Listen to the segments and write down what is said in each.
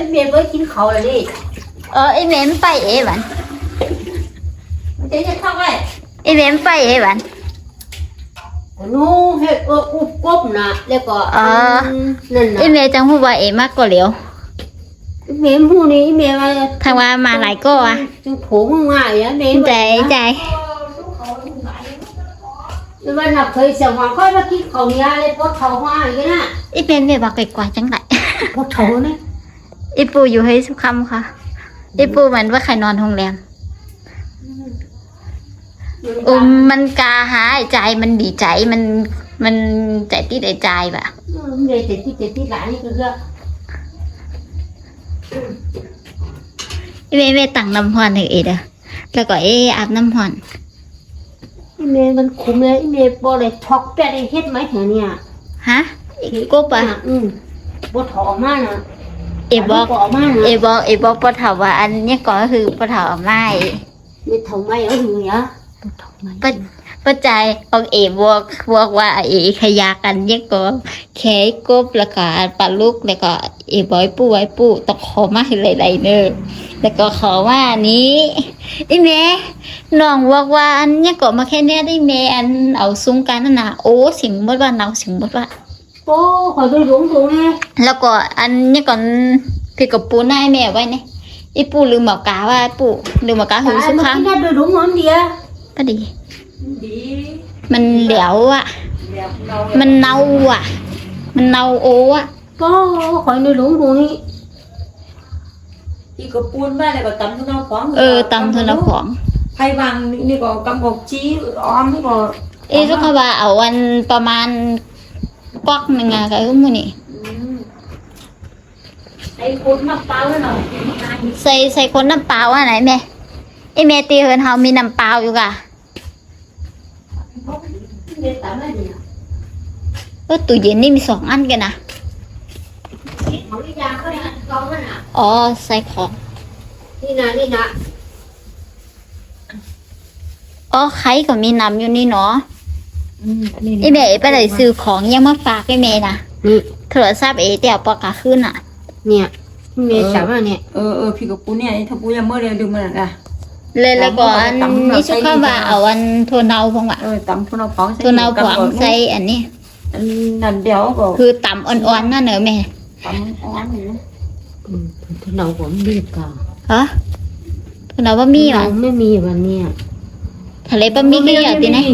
อ้เมียไว้กินเขาเลยดิเออไอแม่มไปเอวันมันจะจะเข้าไว้ไอแม่มไปเอวันนู้เฮ็ดก็อุบกบนะแล้วก็อ๋อนั่นไอนะแม่จังพูดว่าเอมากกว่าเหลียวเมียผู้นี้เมียมาทางว่ามาหลายก็อะจึงผงง่ายอะเมียใจใจมันน่ะเคยเสียงว่าค่อยมากินเขาเนี่ยเลยปวดเขาห้าอย่างนี้นะไอแม่แม่บอกไกลๆจังไรปวดเขาเนี่ยไอปูอยู่ให้สุขคำค่ะไอปูเหมือนว่าใครนอนโรงแรมอุมมันกาหายใจมันดีใจมันมันใจติดไอใจแบบเมียติดที่ติดที่หลานนี่ก็คือไอแม่แม่ตั้งน้ำหอนให้เอเด้อแล้วก็เออาบน้ำหอนเมียมันคุมเลยเมียบ่เลยทอกแปดเฮ็ดไหมแถวเนี่ยฮะอีกกบอะอืมบ่ถอออกมานะ เอบอกออกมานะเอบอกเอบอกปะเถาว่าอันเนี้ยก็คือปะเถาเอาไม้ไม่ถอไม่เอาอยู่เนี่ยปะปะใจของเอบอกบอกว่าเอขยากันเนี้ยก็แค่กบแล้วก็ปลาลูกแล้วก็เอบอยปูไว้ปูต้องขอมาให้หลายๆเนอแล้วก็ขอว่านี้ไอ้แม่น้องบอกว่าอันเนี้ยก็มาแค่เนี้ยได้แม่อันเอาซุ้งกันนั่นน่ะโอ้สิงหมดว่าเนาสิงหมดว่า โอ้ขอยไปหลงตรงนี้ แล้วก็อันเนี้ยก่อนพี่กับปูหน้าให้แม่ไว้เนี่ยไอ้ปูลืมหมากาว่าปูลืมหมากาหูสุ มา ขัง กินได้ไปหลงนอนเดียว ก็ดี ดี มันเหลวอ่ะ แบบเรา มันเน่าอ่ะ มันเน่าโออ่ะ ก็ขอยไปหลงตรงนี้ ที่ก็ปูนมาแล้วก็ตำทุนเอาของ เออตำทนของ ไผ่วางนี่ก็กำกอกจี้อ้อมนี่ก็ เอ้ทุกคนว่าเอาวันประมาณ กวักหนึ่งอะก็คือมือนี่ไอ้คนมาเปล่าแล้วเนาะใส่ใส่คนน้ำเปล่าอะไหนแม่ไอแม่ตีเฮินเฮามีน้ำเปล่าอยู่กะเออตู้เย็นนี่มีสองอันกันนะอ๋อใส่ของ นี่นะนี่นะอ๋อไข่ก็มีน้ำอยู่นี่เนาะ ไอแม่ไปเลยซื้อของยังมาฝากไอแม่นะนี่โทรศัพท์เอเดี๋ยวปากกาขึ้นอะ เนี่ยเมียจับมาเนี่ยเออเออพี่กับปูเนี่ยถ้าปูยังเมื่อเรียนดูมันอะเลยแล้วก็อันตำแบบนี่ชุกข้าวว่าใส่ดีจังเอาอันโทนเนาพงอะเออตำทุนเอาของโทนเนาผงใส่อันนี้อันนั้นเดี๋ยวก็คือต่ำอ่อนๆนั่นเหรอแม่ตำอ้อมอยู่อืมทุนเอาผมรีบก่อนฮะโทนเนาบะหมี่อะไม่มีวันเนี้ยทะเลบะหมี่ก็อยากดีนะ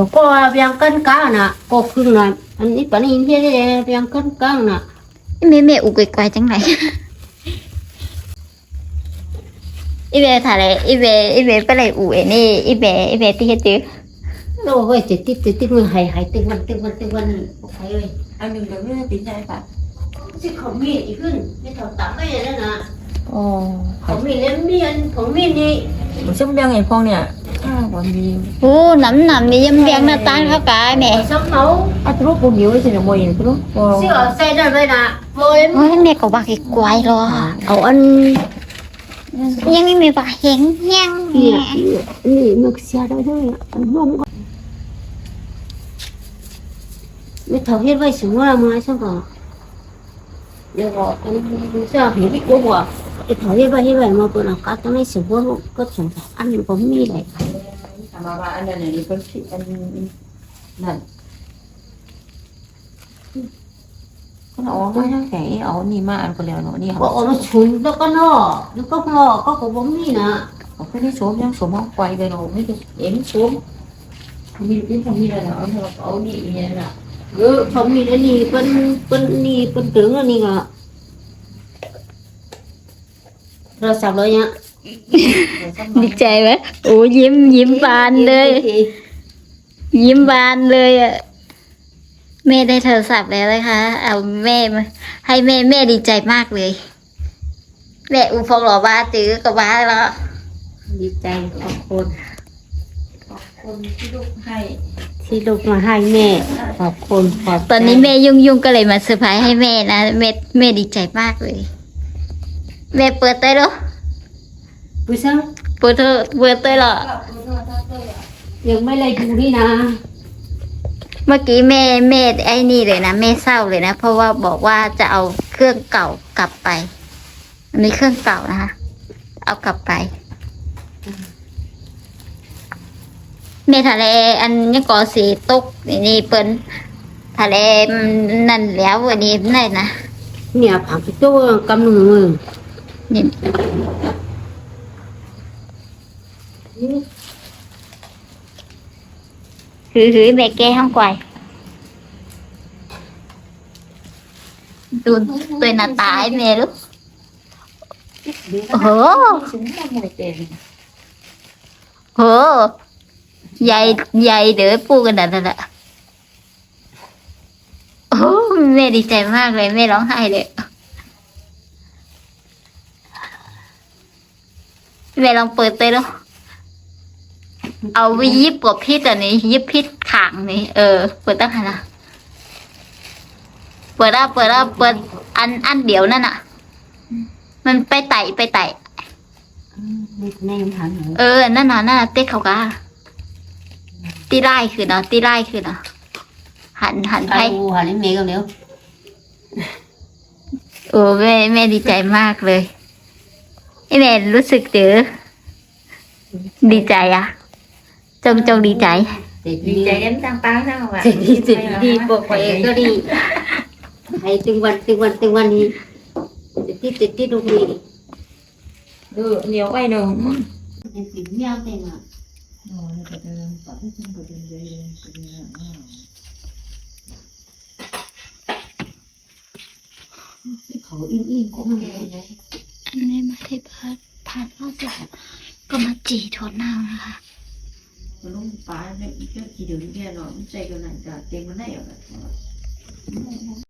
เดี๋ยวก็เบียงกันก้าน่ะก็คือน่ะอันนี้ปานนี้เฮียได้เบียงกันก้าน่ะแม่แม่อุกไกลๆจังไหนอีเบถ่ายเลยอีเบอีเบไปเลยอูเอนี่อีเบอีเบที่เฮ็ดจื้อเราไว้ติดติดติดติดมือหายหายตึงวันตึงวันตึงวันใครเลยอันหนึ่งเดี๋ยวไม่ได้ปีนใจปะสิของมีอีกขึ้นไม่ถอดตับไม่แล้วนะโอ้ของมีเนี่ยมีอันของมีนี่ผมชื่อเบียงไอ้พองเนี่ย อ้าววันดีโอ้น้ำหนำนี่ยำเบียงหน้าตาเขากายแม่ซ้ำเมาอะทุกปูหิวสิเนี่ยโมยินทุกปูเสื้อใส่ได้ไหมนะโมยโอ้ยแม่ก็ว่าอีกกวายรอ เอาอันยังไม่มีว่าเห็นยังเนี่ยนี่มันเสียได้ด้วยอันร่วมก็ไม่ถอดเฮ็ดไว้สมว่ามาใช่ป่ะเดี๋ยวก็อันนี้เสื้อเห็นที่ เฮ็ดไว้เฮ็ดไว้มาเป็นอามว่าอันนี้ผมมีเลยถามว่าอันนั้นนี่เป็นผิอันนั่นก็เอาไม่ทั้งแข็งเอานี่มาอันก็แล้วเนาะนี่บอเขากว่าชุนแล้วก็นอแล้วก็นอกก็ก็บ่มีนะเขาไม่ได้สวมยังสวมห้องไฟเลยเนาะไม่ได้เอ็มสวมมีเป็นของมีอะไรเนาะเอาเอานี่เนี่ยนะเออผมมีอันนี้เป็นเป็นนี่เป็นถึงอันนี้ก็เราสับเลยเนี่ย ดีใจไหมโอ้ยิ้มยิ้มบานเลย ยิ้มบานเลยอะแม่ได้โทรศัพท์แล้วนะคะ เอาแม่มาให้แม่แม่ดีใจมากเลย แม่อุฟงหล่อบ้าจื้อกับบ้าแล้วดีใจขอบคุณคนที่ลูกให้ที่ลูกมาให้แม่ ขอบคุณขอบใจตอนนี้แม่ยุ่งยุ่งๆก็เลยมาเซอร์ไพรส์ให้แม่นะแม่แม่ดีใจมากเลย แม่เปิดเต้ยเหรอ ผู้ชายเปิดเถอะเปิดเต้ยเหรอยังไม่เลยดูนี่นะ เมื่อกี้แม่แม่ไอ้นี่เลยนะแม่เศร้าเลยนะ เพราะว่าบอกว่าจะเอาเครื่องเก่ากลับไปอันนี้เครื่องเก่านะคะ เอากลับไป แม่ทะเลอันนี้ก่อสีตกนี่เปิ้นทะเลนั่นแล้ววันนี้ได้นะเนี่ยผักตัวกำลังมือนี่ หือหือแม่แก้ห้องไกวดูตัวหน้าตายแม่ลูกโอ้โหสูงมากเลยเต็มโหใหญ่ใหญ่เด้อปูกันนั่นแหละโอ้แม่ดีใจมากเลยแม่ร้องไห้เลยแม่ลองเปิดเตยแล้ว เอาไปยิบกับพิษอันนี้ ยิบพิษขางนี่เออเปิดตั้งหันนะเปิดแล้วเปิดแล้วเปิดอันอันเดียวนั่นอะ มันไปไต่ไปไต่นี่แม่ยังถามหนูเออนั่นน่ะนั่นน่ะเต๊กเขากาตีไล่คือเนาะตีไล่คือเนาะหันหันไปเอาหาเมย์กันเร็วโอ้แม่แม่ดีใจมากเลยไอแม่รู้สึกเดือดีใจอะ จงจงดีใจเด็กดีดีใจกันต่างป้าทั้งว่ะเด็กดีเด็กดีบอกไปก็ดีให้ตึงวันตึงวันตึงวันนี้ติดที่ติดที่ตรงนี้ดูเหนียวไว้หนึ่งเป็นสิ่งเงี้ยเต็มอะเขาอิ่มอิ่มก็ไม่ได้อันนี้มาที่พัดพัดรอบหลังก็มาจีทนหน้านะคะ มันลุ่มป้าเนี่ยเจ้าขี่เดือนเนี่ยเนาะใจกันหนักจ้ะเต็มมันได้เหรอ